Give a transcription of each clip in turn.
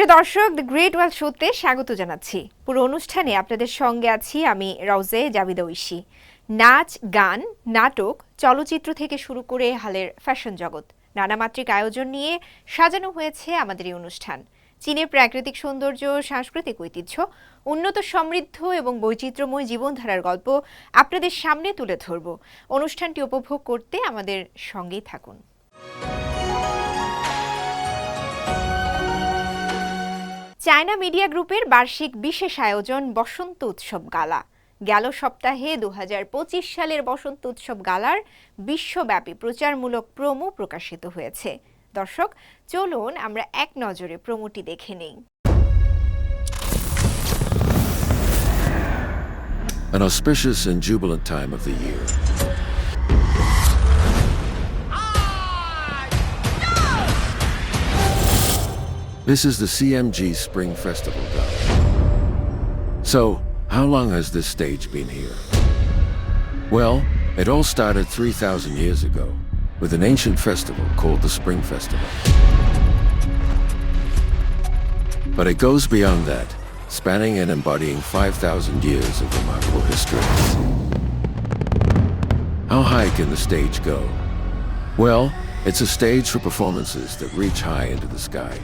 প্রিয় দর্শক the great world শোতে স্বাগত জানাচ্ছি। পুরো অনুষ্ঠানে আপনাদের সঙ্গে আছি আমি রওজে জাবিদা ঐশী। নাচ, গান, নাটক, চলচ্চিত্র থেকে শুরু করে হালের ফ্যাশন জগৎ নানামাত্রিক আয়োজন নিয়ে সাজানো হয়েছে আমাদের এই অনুষ্ঠান। চীনের প্রাকৃতিক সৌন্দর্য, সাংস্কৃতিক ঐতিহ্য, উন্নত সমৃদ্ধ এবং বৈচিত্র্যময় জীবনধারার গল্প আপনাদের সামনে তুলে ধরব। অনুষ্ঠানটি উপভোগ করতে আমাদের সঙ্গেই থাকুন। চায়না মিডিয়া গ্রুপের বার্ষিক বিশেষ আয়োজন বসন্ত উৎসব গালা। গেল সপ্তাহে দুহাজার পঁচিশ সালের বসন্ত উৎসব গালার বিশ্বব্যাপী প্রচারমূলক প্রোমো প্রকাশিত হয়েছে। দর্শক, চলুন আমরা এক নজরে প্রোমোটি দেখে নেই। An auspicious and jubilant time of the year. This is the CMG Spring Festival. So, how long has this stage been here? Well, it all started 3,000 years ago with an ancient festival called the Spring Festival. But it goes beyond that, spanning and embodying 5,000 years of remarkable history. How high can the stage go? Well, it's a stage for performances that reach high into the sky.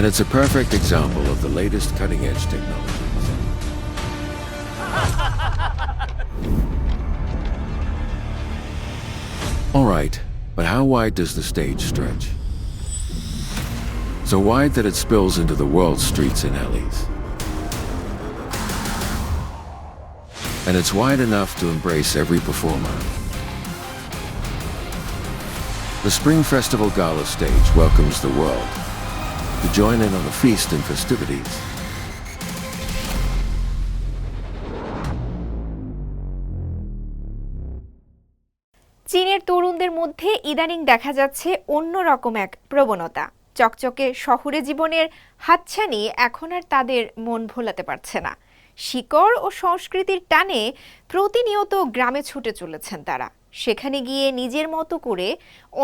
And it's a perfect example of the latest cutting edge technologies. All right, but how wide does the stage stretch? So wide that it spills into the world's streets and alleys. And it's wide enough to embrace every performer. The Spring Festival Gala stage welcomes the world to join in on the feast and festivities. চীনের তরুণদের মধ্যে ইদানিং দেখা যাচ্ছে অন্যরকম এক প্রবণতা। চকচকে শহুরে জীবনের হাতছানি এখন আর তাদের মন ভোলাতে পারছে না। শিকড় ও সংস্কৃতির টানে প্রতিনিয়ত গ্রামে ছুটে চলেছেন তারা। সেখানে গিয়ে নিজের মতো করে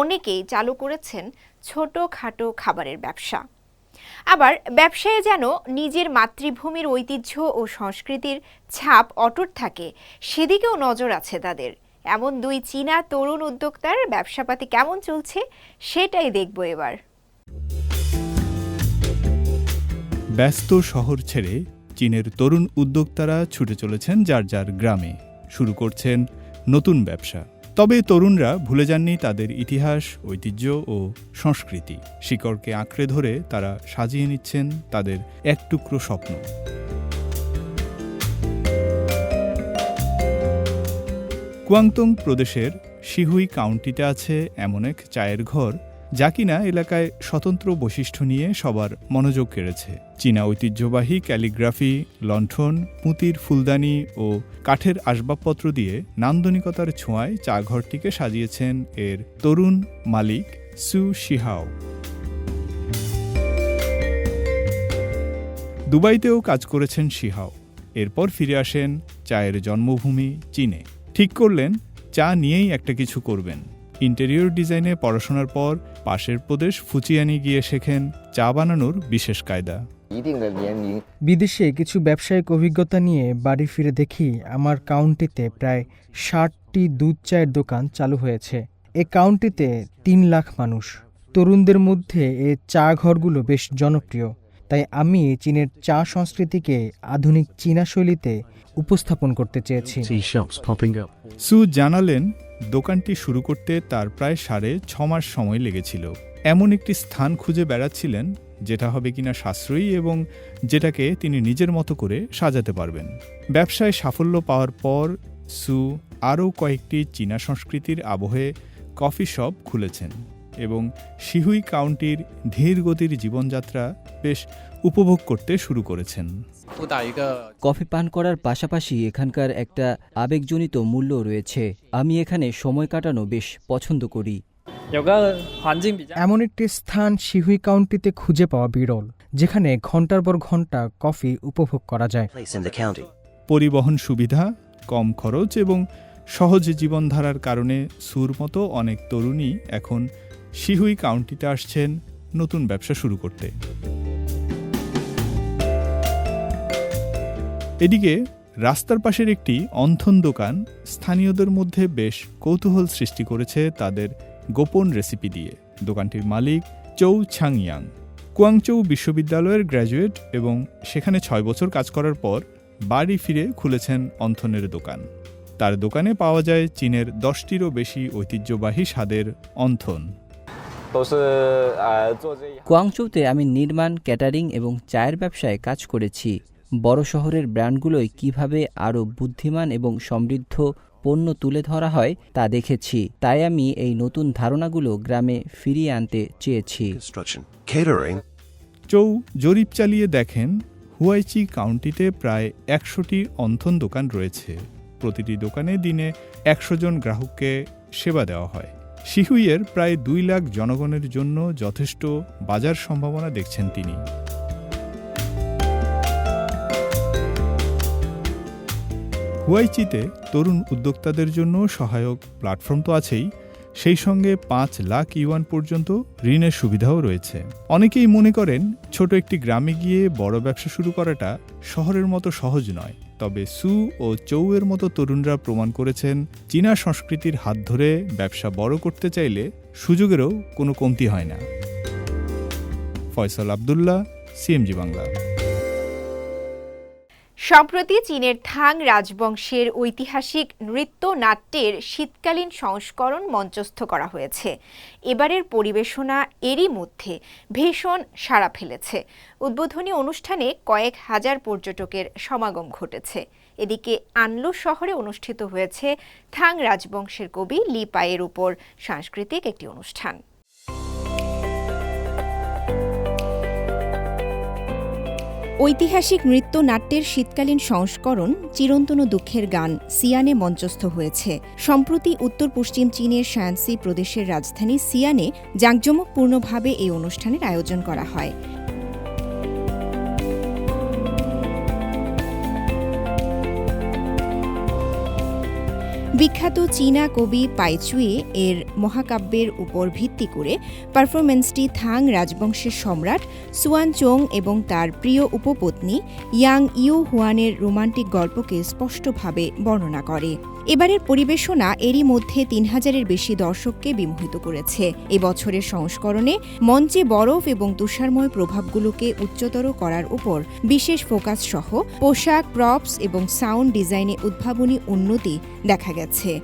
অনেকেই চালু করেছেন ছোটখাটো খাবারের ব্যবসা। আবার ব্যবসায়ে যেন নিজের মাতৃভূমির ঐতিহ্য ও সংস্কৃতির ছাপ অটুট থাকে, সেদিকেও নজর আছে তাদের। এমন দুই চীনা তরুণ উদ্যোক্তার ব্যবসাপাতি কেমন চলছে, সেটাই দেখব এবার। ব্যস্ত শহর ছেড়ে চীনের তরুণ উদ্যোক্তারা ছুটে চলেছেন যার যার গ্রামে। শুরু করছেন নতুন ব্যবসা। তবে তরুণরা ভুলে যাননি তাদের ইতিহাস, ঐতিহ্য ও সংস্কৃতি। শিকড়কে আঁকড়ে ধরে তারা সাজিয়ে নিচ্ছেন তাদের এক টুকরো স্বপ্ন। কুয়াংতং প্রদেশের শিহুই কাউন্টিতে আছে এমন এক চায়ের ঘর যা কিনা এলাকায় স্বতন্ত্র বৈশিষ্ট্য নিয়ে সবার মনোযোগ কেড়েছে। চীনা ঐতিহ্যবাহী ক্যালিগ্রাফি, লণ্ঠন, পুঁতির ফুলদানি ও কাঠের আসবাবপত্র দিয়ে নান্দনিকতার ছোঁয়ায় চা ঘরটিকে সাজিয়েছেন এর তরুণ মালিক সু শিহাও। দুবাইতেও কাজ করেছেন শিহাও। এরপর ফিরে আসেন চায়ের জন্মভূমি চীনে। ঠিক করলেন, চা নিয়েই একটা কিছু করবেন। ইন্টেরিয়র ডিজাইনে পড়াশোনার পর পাশের প্রদেশ ফুচিয়ানি গিয়ে শেখেন চা বানানোর বিশেষ কায়দা। বিদেশে কিছু ব্যবসায়িক অভিজ্ঞতা নিয়ে বাড়ি ফিরে দেখি আমার কাউন্টিতে প্রায় ষাটটি দুধ চায়ের দোকান চালু হয়েছে। এ কাউন্টিতে তিন লাখ মানুষ। তরুণদের মধ্যে এ চা ঘরগুলো বেশ জনপ্রিয়। তাই আমি চীনের চা সংস্কৃতিকে আধুনিক চীনা শৈলীতে উপস্থাপন করতে চেয়েছি। সু জানালেন দোকানটি শুরু করতে তার প্রায় সাড়ে ছ মাস সময় লেগেছিল। এমন একটি স্থান খুঁজে বেড়াচ্ছিলেন, যেটা হবে কিনা সাশ্রয়ী এবং যেটাকে তিনি নিজের মতো করে সাজাতে পারবেন। ব্যবসায় সাফল্য পাওয়ার পর সু আরও কয়েকটি চীনা সংস্কৃতির আবহে কফি শপ খুলেছেন এবং শিহুই কাউন্টির ধীর গতির জীবনযাত্রা বেশ উপভোগ করতে শুরু করেছেন। কফি পান করার পাশাপাশি এখানকার একটা আবেগজনিত মূল্য রয়েছে। আমি এখানে সময় কাটানো বেশ পছন্দ করি। এমন একটি স্থান শিহুই কাউন্টিতে খুঁজে পাওয়া বিরল যেখানে ঘণ্টার পর ঘণ্টা কফি উপভোগ করা যায়। পরিবহন সুবিধা কম খরচ এবং সহজ জীবনধারার কারণে সুর মতো অনেক তরুণী এখন শিহুই কাউন্টিতে আসছেন নতুন ব্যবসা শুরু করতে। এদিকে রাস্তার পাশের একটি অন্থন দোকান স্থানীয়দের মধ্যে বেশ কৌতূহল সৃষ্টি করেছে তাদের গোপন রেসিপি দিয়ে। দোকানটির মালিক চৌ ছাংয়াং। কুয়াংচৌ বিশ্ববিদ্যালয়ের গ্র্যাজুয়েট এবং সেখানে ছয় বছর কাজ করার পর বাড়ি ফিরে খুলেছেন অন্থনের দোকান। তার দোকানে পাওয়া যায় চীনের দশটিরও বেশি ঐতিহ্যবাহী স্বাদের অন্থন কুয়াংচৌতে আমি নির্মাণ, ক্যাটারিং এবং চায়ের ব্যবসায় কাজ করেছি। বড় শহরের ব্র্যান্ডগুলোয় কীভাবে আরও বুদ্ধিমান এবং সমৃদ্ধ পণ্য তুলে ধরা হয় তা দেখেছি। তাই আমি এই নতুন ধারণাগুলো গ্রামে ফিরিয়ে আনতে চেয়েছি। চৌ জরিপ চালিয়ে দেখেন হুয়াইচি কাউন্টিতে প্রায় একশোটি অন্থন দোকান রয়েছে। প্রতিটি দোকানে দিনে একশো জন গ্রাহককে সেবা দেওয়া হয়। শিহুইয়ের প্রায় দুই লাখ জনগণের জন্য যথেষ্ট বাজার সম্ভাবনা দেখছেন তিনি। হুয়াইচিতে তরুণ উদ্যোক্তাদের জন্য সহায়ক প্ল্যাটফর্ম তো আছেই। সেই সঙ্গে পাঁচ লাখ ইউয়ান পর্যন্ত ঋণের সুবিধাও রয়েছে। অনেকেই মনে করেন, ছোট একটি গ্রামে গিয়ে বড় ব্যবসা শুরু করাটা শহরের মতো সহজ নয়। তবে সু ও চৌয়ের মতো তরুণরা প্রমাণ করেছেন, চীনা সংস্কৃতির হাত ধরে ব্যবসা বড় করতে চাইলে সুযোগেরও কোনো কমতি হয় না। ফয়সাল আবদুল্লাহ, সিএমজি বাংলা। সম্প্রতি চীনের থাং রাজবংশের ঐতিহাসিক নৃত্য নাট্যের শীতকালীন সংস্করণ মঞ্চস্থ করা হয়েছে। এবারের পরিবেশনা এরই মধ্যে ভীষণ সাড়া ফেলেছে। উদ্বোধনী অনুষ্ঠানে কয়েক হাজার পর্যটকের সমাগম ঘটেছে। এদিকে আনলো শহরে অনুষ্ঠিত হয়েছে থাং রাজবংশের কবি লি পায়ের উপর সাংস্কৃতিক একটি অনুষ্ঠান। ঐতিহাসিক নৃত্য নাট্যের শীতকালীন সংস্করণ চিরন্তন দুঃখের গান সিয়ানে মঞ্চস্থ হয়েছে। সম্প্রতি উত্তর পশ্চিম চীনের শায়ানসি প্রদেশের রাজধানী সিয়ানে জাঁকজমকপূর্ণভাবে এই অনুষ্ঠানের আয়োজন করা হয়। বিখ্যাত চীনা কবি পাইচুয়ে এর মহাকাব্যের উপর ভিত্তি করে পারফরমেন্সটি থাং রাজবংশের সম্রাট সুয়ান চোং এবং তার প্রিয় উপপত্নী ইয়াং ইউ হুয়ানের রোমান্টিক গল্পকে স্পষ্টভাবে বর্ণনা করে। এবারের পরিবেশনা এরই মধ্যে তিন হাজারের বেশি দর্শককে বিমোহিত করেছে। এবছরের সংস্করণে মঞ্চে বরফ এবং তুষারময় প্রভাবগুলোকে উচ্চতর করার উপর বিশেষ ফোকাস সহ পোশাক, প্রপস এবং সাউন্ড ডিজাইনে উদ্ভাবনী উন্নতি দেখা গেছে। গেছে।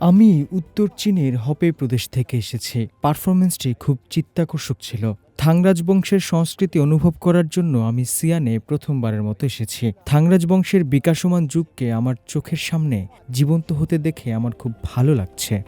আমি উত্তর চীনের হপে প্রদেশ থেকে এসেছি। পারফরমেন্সটি খুব চিত্তাকর্ষক ছিল। থাংরাজ বংশের সংস্কৃতি অনুভব করার জন্য আমি সিয়ানে প্রথমবারের মতো এসেছি। থাংরাজ বংশের বিকাশমান যুগকে আমার চোখের সামনে জীবন্ত হতে দেখে আমার খুব ভালো লাগছে।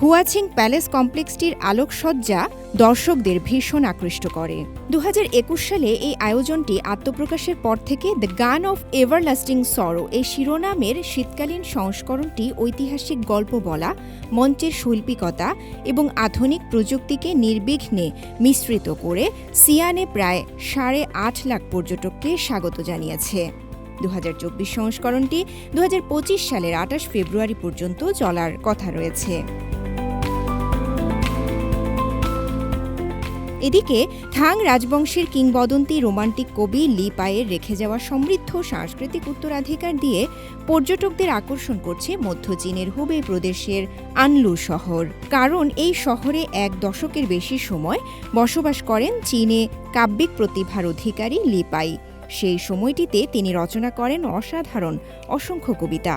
হুয়াছিং প্যালেস কমপ্লেক্সটির আলোকসজ্জা দর্শকদের ভীষণ আকৃষ্ট করে। দু হাজার একুশ সালে এই আয়োজনটি আত্মপ্রকাশের পর থেকে দ্য গান অফ এভারলাস্টিং সরো এই শিরোনামের শীতকালীন সংস্করণটি ঐতিহাসিক গল্প বলা, মঞ্চের শৈল্পিকতা এবং আধুনিক প্রযুক্তিকে নির্বিঘ্নে মিশ্রিত করে সিয়ানে প্রায় সাড়ে আট লাখ পর্যটককে স্বাগত জানিয়েছে। দু হাজার চব্বিশ সংস্করণটি দু হাজার পঁচিশ সালের আঠাশ ফেব্রুয়ারি পর্যন্ত চলার কথা রয়েছে। এদিকে থাং রাজবংশের কিংবদন্তি রোমান্টিক কবি লি পায়ের রেখে যাওয়া সমৃদ্ধ সাংস্কৃতিক উত্তরাধিকার দিয়ে পর্যটকদের আকর্ষণ করছে মধ্য চীনের হুবে প্রদেশের আনলু শহর। কারণ এই শহরে এক দশকের বেশি সময় বসবাস করেন চীনে কাব্যিক প্রতিভার অধিকারী লিপাই সেই সময়টিতে তিনি রচনা করেন অসাধারণ অসংখ্য কবিতা।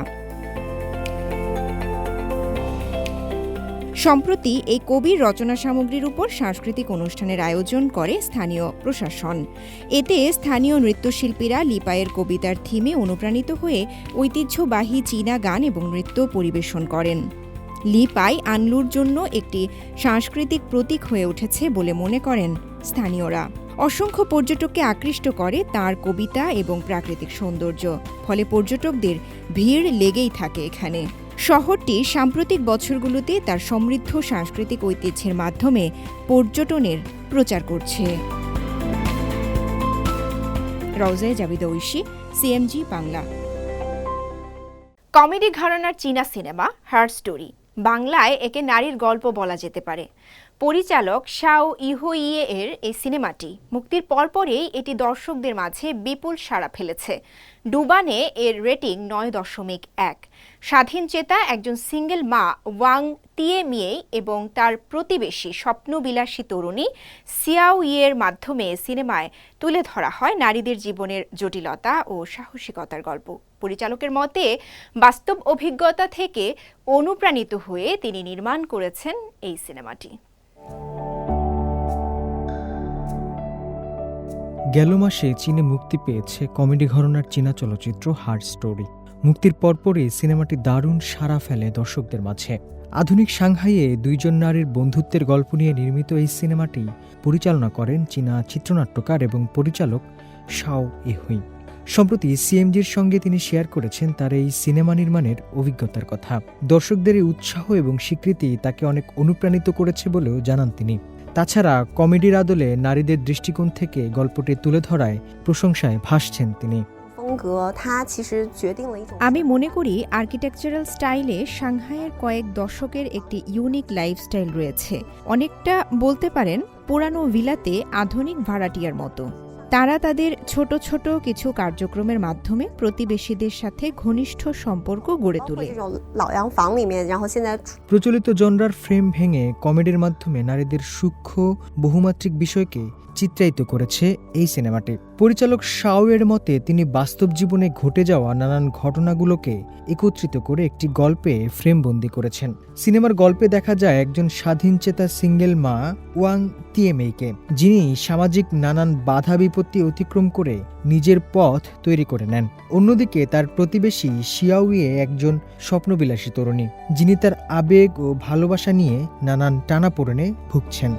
সম্প্রতি এই কবির রচনা সামগ্রীর উপর সাংস্কৃতিক অনুষ্ঠানের আয়োজন করে স্থানীয় প্রশাসন। এতে স্থানীয় নৃত্যশিল্পীরা লিপায়ের কবিতার থিমে অনুপ্রাণিত হয়ে ঐতিহ্যবাহী চীনা গান এবং নৃত্য পরিবেশন করেন। লিপাই আনলুর জন্য একটি সাংস্কৃতিক প্রতীক হয়ে উঠেছে বলে মনে করেন স্থানীয়রা। অসংখ্য পর্যটককে আকৃষ্ট করে তার কবিতা এবং প্রাকৃতিক সৌন্দর্য। ফলে পর্যটকদের ভিড় লেগেই থাকে এখানে। শহরটি সাম্প্রতিক বছরগুলোতে তার সমৃদ্ধ সাংস্কৃতিক ঐতিহ্যের মাধ্যমে পর্যটনের প্রচার করছে। জাবিদ সিএমজি বাংলা। কমেডি ঘরানার চীনা সিনেমা, হার্ট স্টোরি। বাংলায় একে নারীর গল্প বলা যেতে পারে। পরিচালক শাও ইহো ইয়ে এর এই সিনেমাটি। মুক্তির পরপরেই এটি দর্শকদের মাঝে বিপুল সাড়া ফেলেছে। ডুবানে এর রেটিং নয় দশমিক এক। স্বাধীন চেতা একজন সিঙ্গেল মা ওয়াং তিয়ে মিয়ে এবং তার প্রতিবেশী স্বপ্নবিলাসী তরুণী সিয়াও ইয়ের মাধ্যমে সিনেমায় তুলে ধরা হয় নারীদের জীবনের জটিলতা ও সাহসিকতার গল্প। পরিচালকের মতে, বাস্তব অভিজ্ঞতা থেকে অনুপ্রাণিত হয়ে তিনি নির্মাণ করেছেন এই সিনেমাটি। গেল মাসে চীনে মুক্তি পেয়েছে কমেডি ঘরনার চীনা চলচ্চিত্র হার্ট স্টোরি। মুক্তির পরপরই সিনেমাটি দারুণ সাড়া ফেলে দর্শকদের মাঝে। আধুনিক সাংহাইয়ে দুইজন নারীর বন্ধুত্বের গল্প নিয়ে নির্মিত এই সিনেমাটি পরিচালনা করেন চীনা চিত্রনাট্যকার এবং পরিচালক শাও ইহুই সম্প্রতি সিএমজির সঙ্গে তিনি শেয়ার করেছেন তার এই সিনেমা নির্মাণের অভিজ্ঞতার কথা। দর্শকদের এই উৎসাহ এবং স্বীকৃতি তাকে অনেক অনুপ্রাণিত করেছে বলেও জানান তিনি। তাছাড়া কমেডির আদলে নারীদের দৃষ্টিকোণ থেকে গল্পটি তুলে ধরায় প্রশংসায় ভাসছেন তিনি। আমি মনে করি আর্কিটেকচারাল স্টাইলে সাংহাইয়ের কয়েক দশকের একটি ইউনিক লাইফস্টাইল রয়েছে। অনেকটা বলতে পারেন পুরানো ভিলাতে আধুনিক ভাড়াটিয়ার মতো। তারা তাদের ছোট ছোট কিছু কার্যক্রমের মাধ্যমে প্রতিবেশীদের সাথে ঘনিষ্ঠ সম্পর্ক গড়ে তোলে। প্রচলিত জনরার ফ্রেম ভেঙে কমেডির মাধ্যমে নারীদের সূক্ষ্ম বহুমাত্রিক বিষয়কে চিত্রায়িত করেছে এই সিনেমাটি। পরিচালক শাওয়ের মতে, তিনি বাস্তব জীবনে ঘটে যাওয়া নানান ঘটনাগুলোকে একত্রিত করে একটি গল্পে ফ্রেমবন্দি করেছেন। সিনেমার গল্পে দেখা যায় একজন স্বাধীনচেতা সিঙ্গেল মা, ওয়াং তিয়েমেইকে, যিনি সামাজিক নানান বাধা বিপত্তি অতিক্রম করে নিজের পথ তৈরি করে নেন। অন্যদিকে তার প্রতিবেশী শিয়াউয়ে একজন স্বপ্নবিলাসী তরুণী, যিনি তার আবেগ ও ভালোবাসা নিয়ে নানান টানাপোড়েনে ভুগছেন।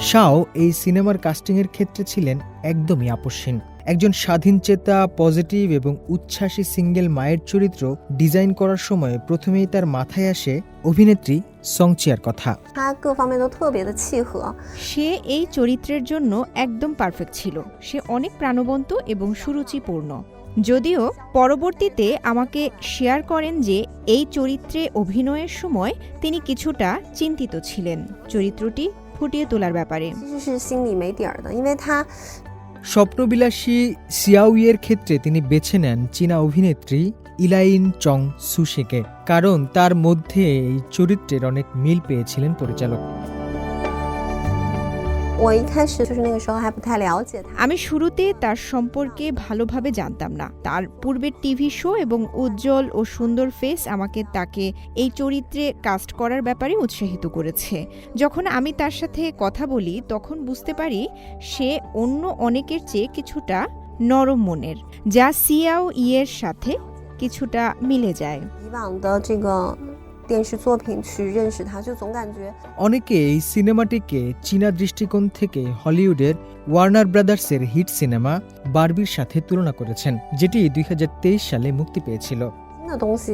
শাও এই সিনেমার কাস্টিংয়ের ক্ষেত্রে ছিলেন একদমই আপসীন। একজন স্বাধীন চেতা পজিটিভ এবং উচ্ছ্বাসী সিঙ্গেল মায়ের চরিত্র ডিজাইন করার সময় প্রথমেই তার মাথায় আসে অভিনেত্রী সংচিয়ার কথা। সে এই চরিত্রের জন্য একদম পারফেক্ট ছিল। সে অনেক প্রাণবন্ত এবং সুরুচিপূর্ণ। যদিও পরবর্তীতে আমাকে শেয়ার করেন যে এই চরিত্রে অভিনয়ের সময় তিনি কিছুটা চিন্তিত ছিলেন। চরিত্রটি ফুটিয়ে তোলার ব্যাপারে। স্বপ্নবিলাসী সিয়াউইয়ের ক্ষেত্রে তিনি বেছে নেন চীনা অভিনেত্রী ইলাইন চং সুশেকে কারণ তার মধ্যে এই চরিত্রের অনেক মিল পেয়েছিলেন পরিচালক। 我一开始就是那个时候还不太了解他。 আমি শুরুতে তার সম্পর্কে ভালোভাবে জানতাম না তার পূর্বের টিভি শো এবং উজ্জ্বল ও সুন্দর ফেস আমাকে তাকে এই চরিত্রে কাস্ট করার ব্যাপারে উৎসাহিত করেছে যখন আমি তার সাথে কথা বলি তখন বুঝতে পারি সে অন্য অনেকের চেয়ে কিছুটা নরম মনের যা সিয়াও ইয়ের সাথে কিছুটা মিলে যায় 以往的这个 电视作品去认识他，就总感觉 অনেকে এই সিনেমাটিকে চীনা দৃষ্টিকোণ থেকে হলিউডের ওয়ার্নার ব্রাদার্সের হিট সিনেমা বারবির সাথে তুলনা করেছেন যেটি দুই সালে মুক্তি পেয়েছিল 新的东西，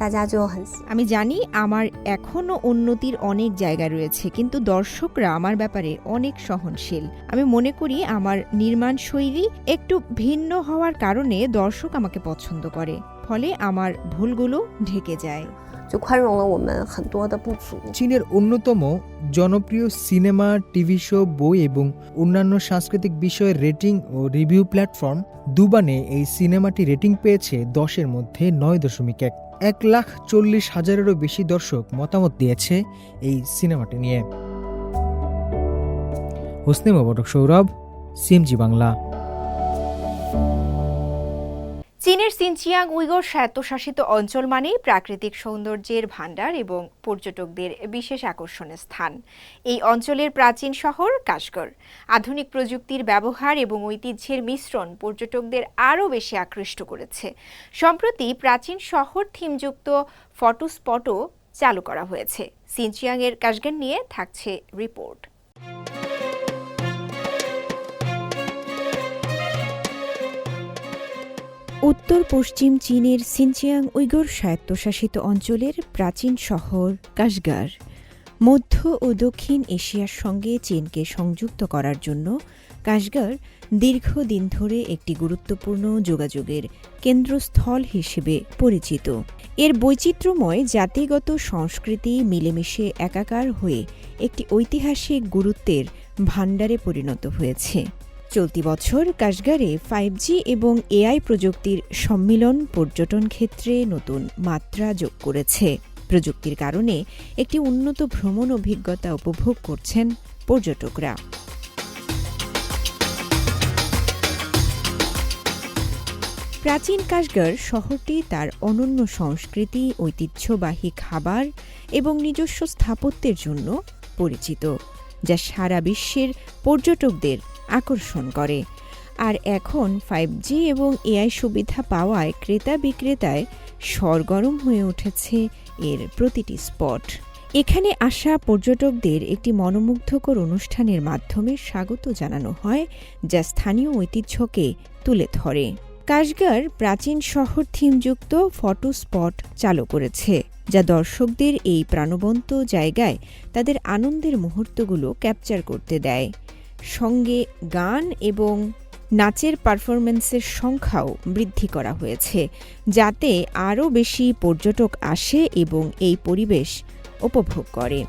大家就很喜。 আমি জানি আমার এখনও উন্নতির অনেক জায়গা রয়েছে কিন্তু দর্শকরা আমার ব্যাপারে অনেক সহনশীল আমি মনে করি আমার নির্মাণ শৈলী একটু ভিন্ন হওয়ার কারণে দর্শক আমাকে পছন্দ করে ফলে আমার ভুলগুলো ঢেকে যায় 就宽容了我们很多的不足。 চীনের অন্যতম জনপ্রিয় সিনেমা টিভি শো বই এবং অন্যান্য সাংস্কৃতিক বিষয়ের রেটিং ও রিভিউ প্ল্যাটফর্ম দুবানে এই সিনেমাটি রেটিং পেয়েছে দশের মধ্যে নয় দশমিক এক এক লাখ চল্লিশ হাজারেরও বেশি দর্শক মতামত দিয়েছে এই সিনেমাটি নিয়ে হোসনে মোবারক সৌরভ সিএমজি বাংলা চীনের সিনচিয়াং উইগর স্বায়ত্তশাসিত অঞ্চল মানেই প্রাকৃতিক সৌন্দর্যের ভাণ্ডার এবং পর্যটকদের বিশেষ আকর্ষণের স্থান। এই অঞ্চলের প্রাচীন শহর কাশগড়। আধুনিক প্রযুক্তির ব্যবহার এবং ঐতিহ্যের মিশ্রণ পর্যটকদের আরও বেশি আকৃষ্ট করেছে। সম্প্রতি প্রাচীন শহর থিমযুক্ত ফটো স্পটও চালু করা হয়েছে। সিনচিয়াংয়ের কাশগন নিয়ে থাকছে রিপোর্ট। উত্তর পশ্চিম চীনের সিনচিয়াং উইগর স্বায়ত্তশাসিত অঞ্চলের প্রাচীন শহর কাশগার। মধ্য ও দক্ষিণ এশিয়ার সঙ্গে চীনকে সংযুক্ত করার জন্য কাশগার দীর্ঘদিন ধরে একটি গুরুত্বপূর্ণ যোগাযোগের কেন্দ্রস্থল হিসেবে পরিচিত। এর বৈচিত্র্যময় জাতিগত সংস্কৃতি মিলেমিশে একাকার হয়ে একটি ঐতিহাসিক গুরুত্বের ভাণ্ডারে পরিণত হয়েছে। চলতি বছর কাশগারে ফাইভ জি এবং এআই প্রযুক্তির সম্মিলন পর্যটন ক্ষেত্রে নতুন মাত্রা যোগ করেছে। প্রযুক্তির কারণে একটি উন্নত ভ্রমণ অভিজ্ঞতা উপভোগ করছেন পর্যটকরা। প্রাচীন কাশগড় শহরটি তার অনন্য সংস্কৃতি, ঐতিহ্যবাহী খাবার এবং নিজস্ব স্থাপত্যের জন্য পরিচিত, যা সারা বিশ্বের পর্যটকদের আকর্ষণ করে। আর এখন ফাইভ জি এবং এআই সুবিধা পাওয়ায় ক্রেতা বিক্রেতায় সরগরম হয়ে উঠেছে এর প্রতিটি স্পট। এখানে আসা পর্যটকদের একটি মনোমুগ্ধকর অনুষ্ঠানের মাধ্যমে স্বাগত জানানো হয়, যা স্থানীয় ঐতিহ্যকে তুলে ধরে। কাশগার প্রাচীন শহর থিমযুক্ত ফটো স্পট চালু করেছে, যা দর্শকদের এই প্রাণবন্ত জায়গায় তাদের আনন্দের মুহূর্তগুলো ক্যাপচার করতে দেয়। সঙ্গে গান এবং নাচের পারফরমেন্সের সংখ্যাও বৃদ্ধি করা হয়েছে, যাতে আরও বেশি পর্যটক আসে এবং এই পরিবেশ উপভোগ করে।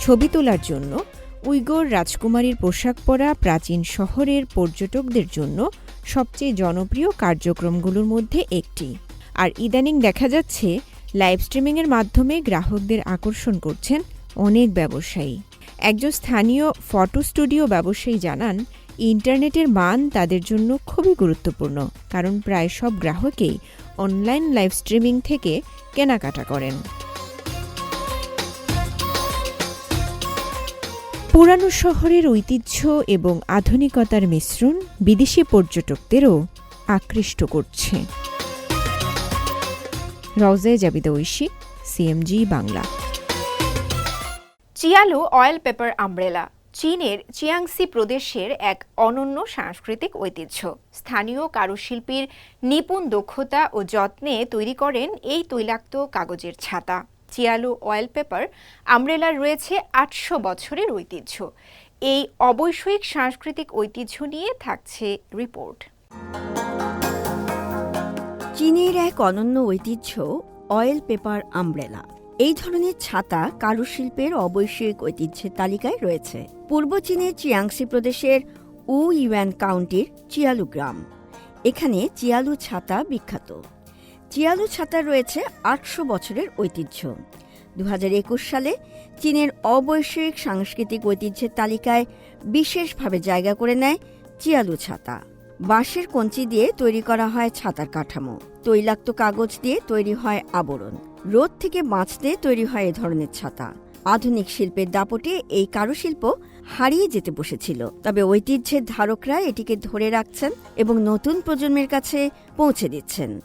ছবি তোলার জন্য উইগোর রাজকুমারীর পোশাক পরা প্রাচীন শহরের পর্যটকদের জন্য সবচেয়ে জনপ্রিয় কার্যক্রমগুলোর মধ্যে একটি। আর ইদানিং দেখা যাচ্ছে লাইভ স্ট্রিমিংয়ের মাধ্যমে গ্রাহকদের আকর্ষণ করছেন অনেক ব্যবসায়ী। একজন স্থানীয় ফটো স্টুডিও ব্যবসায়ী জানান, ইন্টারনেটের মান তাদের জন্য খুবই গুরুত্বপূর্ণ, কারণ প্রায় সব গ্রাহকেই অনলাইন লাইভ স্ট্রিমিং থেকে কেনাকাটা করেন। পুরানো শহরের ঐতিহ্য এবং আধুনিকতার মিশ্রণ বিদেশি পর্যটকদেরও আকৃষ্ট করছে। রওজে জাবিদা ঐশী, সিএমজি বাংলা। চিয়ালু অয়েল পেপার আমব্রেলা, চীনের চিয়াংসি প্রদেশের এক অনন্য সাংস্কৃতিক ঐতিহ্য। স্থানীয় কারুশিল্পীর নিপুণ দক্ষতা ও যত্নে তৈরি করেন এই তৈলাক্ত কাগজের ছাতা। চিয়ালু অয়েল পেপার আমব্রেলার রয়েছে আটশো বছরের ঐতিহ্য। এই অবৈষয়িক সাংস্কৃতিক ঐতিহ্য নিয়ে থাকছে রিপোর্ট। চীনের এক অনন্য ঐতিহ্য অয়েল পেপার আমব্রেলা এই ধরনের ছাতা কারুশিল্পের অবৈষয়িক ঐতিহ্যের তালিকায় রয়েছে। পূর্ব চীনের চিয়াংসি প্রদেশের উ ইউয়ান কাউন্টির চিয়ালু গ্রাম। এখানে চিয়ালু ছাতা বিখ্যাত। চিয়ালু ছাতার রয়েছে আটশো বছরের ঐতিহ্য। দু হাজার একুশ সালে চীনের অবৈষয়িক সাংস্কৃতিক ঐতিহ্যের তালিকায় বিশেষভাবে জায়গা করে নেয় চিয়ালু ছাতা। বাঁশের কঞ্চি দিয়ে তৈরি করা হয় ছাতার কাঠামো। তৈলাক্ত কাগজ দিয়ে তৈরি হয় আবরণ। রোদ থেকে বাঁচতে তৈরি হয় এ ধরনের ছাতা। আধুনিক শিল্পের দাপটে এই কারুশিল্প হারিয়ে যেতে বসেছিল। তবে ঐতিহ্যের ধারকরা এটিকে ধরে রাখছেন এবং নতুন প্রজন্মের কাছে পৌঁছে দিচ্ছেন।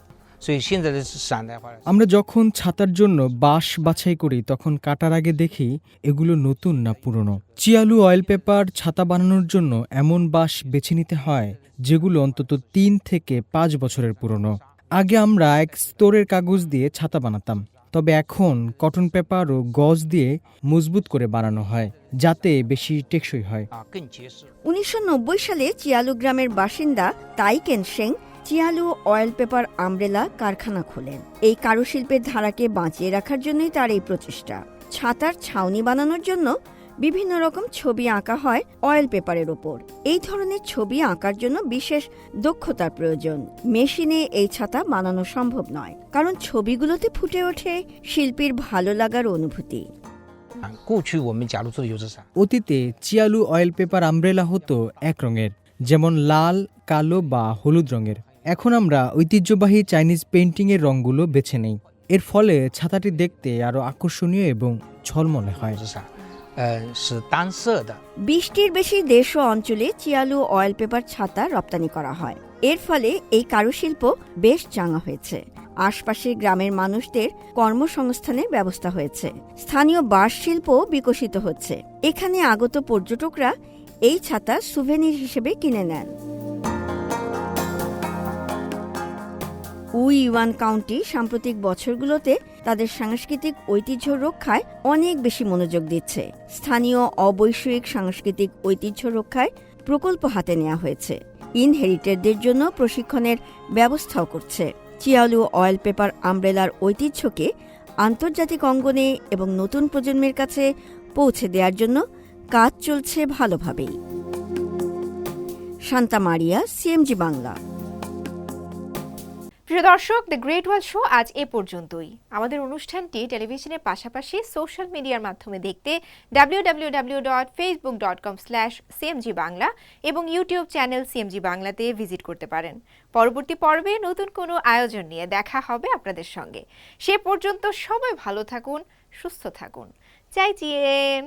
আমরা যখন ছাতার জন্য বাঁশ বাছাই করি তখন কাটার আগে দেখি এগুলো নতুন না পুরনো। চিয়ালু অয়েল পেপার ছাতা বানানোর জন্য এমন বাঁশ বেছে নিতে হয় যেগুলো অন্তত তিন থেকে পাঁচ বছরের পুরনো। আগে আমরা এক স্তরের কাগজ দিয়ে ছাতা বানাতাম তবে এখন কটন পেপার ও গজ দিয়ে মজবুত করে বানানো হয় যাতে বেশি টেকসই হয়। উনিশশো নব্বই সালে চিয়ালু গ্রামের বাসিন্দা তাইকেন সেং চিয়ালু অয়েল পেপার আমব্রেলা কারখানা খোলেন। এই কারুশিল্পের ধারাকে বাঁচিয়ে রাখার জন্যই তার এই প্রচেষ্টা। ছাতার ছাউনি বানানোর জন্য বিভিন্ন রকম ছবি আঁকা হয় অয়েল পেপারের ওপর। এই ধরনের ছবি আঁকার জন্য বিশেষ দক্ষতার প্রয়োজন। মেশিনে এই ছাতা বানানো সম্ভব নয় কারণ ছবিগুলোতে ফুটে ওঠে শিল্পীর ভালো লাগার অনুভূতি। অতীতে চিয়ালু অয়েল পেপার আমব্রেলা হতো এক রঙের যেমন লাল কালো বা হলুদ রঙের। এখন আমরা ঐতিহ্যবাহী চাইনিজ পেন্টিংয়ের রঙগুলো বেছে নেই। এর ফলে ছাতাটি দেখতে আরও আকর্ষণীয় এবং ছলমলে হয়। বিশটির বেশি দেশ ও অঞ্চলে চিয়ালু অয়েল পেপার ছাতা রপ্তানি করা হয়। এর ফলে এই কারুশিল্প বেশ চাঙা হয়েছে। আশপাশের গ্রামের মানুষদের কর্মসংস্থানের ব্যবস্থা হয়েছে। স্থানীয় বাঁশ শিল্প বিকশিত হচ্ছে। এখানে আগত পর্যটকরা এই ছাতা সুভেনির হিসেবে কিনে নেন। উইওয়ান কাউন্টি সাম্প্রতিক বছরগুলোতে তাদের সাংস্কৃতিক ঐতিহ্য রক্ষায় অনেক বেশি মনোযোগ দিচ্ছে। স্থানীয় অবৈষয়িক সাংস্কৃতিক ঐতিহ্য রক্ষায় প্রকল্প হাতে নেওয়া হয়েছে। ইনহেরিটেডদের জন্য প্রশিক্ষণের ব্যবস্থাও করছে। চিয়ালু অয়েল পেপার আমব্রেলার ঐতিহ্যকে আন্তর্জাতিক অঙ্গনে এবং নতুন প্রজন্মের কাছে পৌঁছে দেওয়ার জন্য কাজ চলছে ভালোভাবেই। শান্তা মারিয়া, সিএমজি বাংলা। প্রিয় দর্শক দ্য গ্রেট ওয়াল শো আজ এ পর্যন্তই। আমাদের অনুষ্ঠানটি টেলিভিশনের পাশাপাশি সোশ্যাল মিডিয়ার মাধ্যমে দেখতে W dot Facebook dot com slash CMG Bangla এবং ইউটিউব চ্যানেল সিএমজি বাংলাতে ভিজিট করতে পারেন। পরবর্তী পর্বে নতুন কোনো আয়োজন নিয়ে দেখা হবে আপনাদের সঙ্গে। সে পর্যন্ত সবাই ভালো থাকুন, সুস্থ থাকুন। চাই চিয়েন